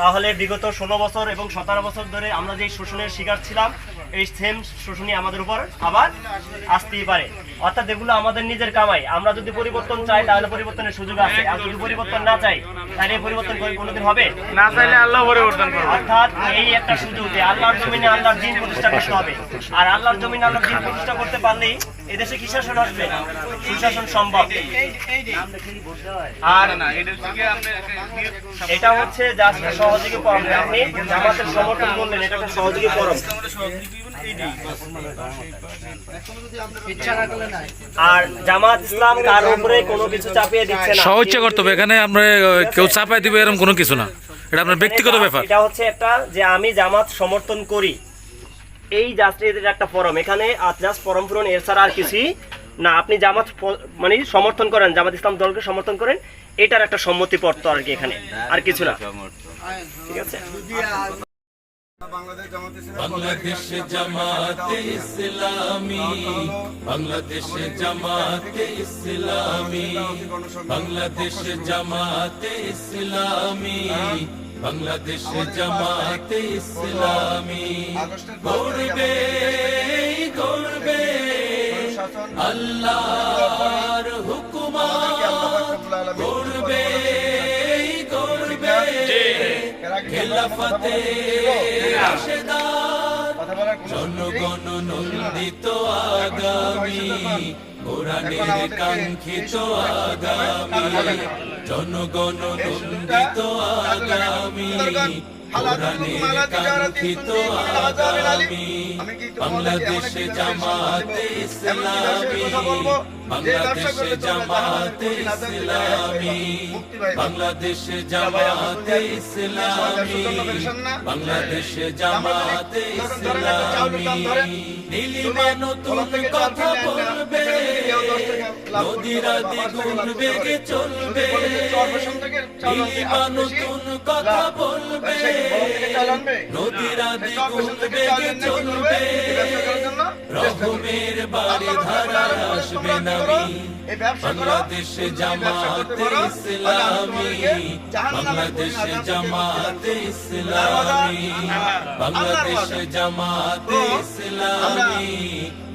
তাহলে বিগত ষোলো বছর এবং সতেরো বছর ধরে আমরা যে শোষণের শিকার ছিলাম এই সেম শোষণই আমাদের উপর আবার আসতেই পারে। অর্থাৎ এগুলো আমাদের নিজের কামাই। আমরা যদি পরিবর্তন চাই তাহলে পরিবর্তনের সুযোগ আছে। আর যদি পরিবর্তন না চাই তাহলে এই পরিবর্তন করে কোনোদিন হবে? না চাইলে আল্লাহ পরিবর্তন করবে। অর্থাৎ এই একটা সুযোগ যে আল্লাহর জমিনে আল্লাহর দিন প্রতিষ্ঠা করতে হবে। আর আল্লাহর জমিনে আল্লাহর দিন প্রতিষ্ঠা করতে পারলেই এদেশে কি শাসন আসবে? সুশাসন সম্ভব। আর এটা থেকে আপনি এটা হচ্ছে জাস্ট সহযোগী পরম আপনি জামাতের সমর্থন করলেন এটা একটা সহযোগী পরম আর জামাত ইসলাম কার উপরে কোনো কিছু চাপিয়ে দিচ্ছে না? করতে হবে এখানে আমরা কেউ চাপাই দিবে এরকম কোনো কিছু না। এটা আপনার ব্যক্তিগত ব্যাপার। এটা হচ্ছে একটা যে আমি জামাত সমর্থন করি। এই জাস্ট একটা ফরম। এখানে জাস্ট ফরম পূরণ এর ছাড়া আর কিছুই না, আপনি জামাত মানে সমর্থন করেন, জামাত ইসলাম দলকে সমর্থন করেন, এটার একটা সম্মতি পত্র আর কি এখানে, আর কিছু না। ঠিক আছে? বাংলাদেশ জামাতে ইসলামী, বাংলাদেশ জামাতে ইসলামী, বাংলাদেশ জামাতে ইসলামী, বাংলাদেশ জামাতে ইসলামী। গড়বে। গড়বে আল্লাহর হুকুমা গড়বে গড়বে খেলাফতে রাশেদার। জনগণ নন্দিত আগামী। কোরআনের কাঙ্ক্ষিত আগামী। জনগণ নন্দিত আগামী। বাংলাদেশে জামাতে ইসলামী। বাংলাদেশে জামাতে ইসলামী। বাংলাদেশে জামাতে ইসলামী। বাংলাদেশে জামাতে ইসলামী। নীলিমা নতুন কথা বলবে। নদীরা দ্বিগুণ বেগে চলবে। নতুন কথা বলবে। নদীরা দ্বিগুণ বাংলাদেশে জামাতে ইসলামী। বাংলাদেশে জামাতে ইসলামী। বাংলাদেশে জামাতে ইসলামী।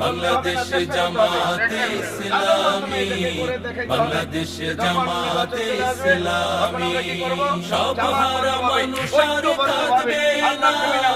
বাংলাদেশে জামাতে ইসলামী বাংলাদেশে জামাতে ইসলামী সব মানুষ না।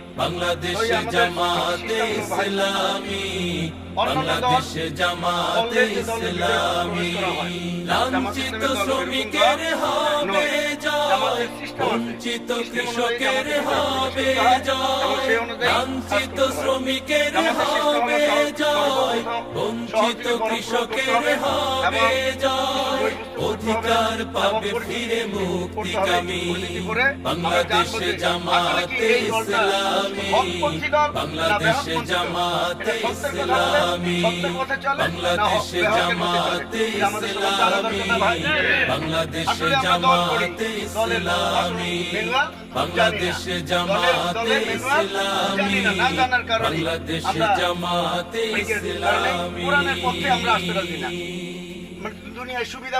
বাংলাদেশে জামাতে ইসলামী বাংলাদেশে জামাতে ইসলামী। লাঞ্ছিত শ্রমিকের হবে বঞ্চিত কৃষকের হবে জয়। লাঞ্ছিত শ্রমিকের হবে জয়। বঞ্চিত কৃষকের হবে জয়। অধিকার পাবে ফিরে মুক্তিকামী বাংলাদেশে জামাতে ইসলামী। বাংলাদেশে জামাতে ইসলামী। বাংলাদেশে জামাতে ইসলামী। বাংলাদেশে জামাতে ইসলামী। বাংলাদেশে জামাতে ইসলামী। বাংলাদেশে জামাতে ইসলামী। দুনিয়ায় সুবিধা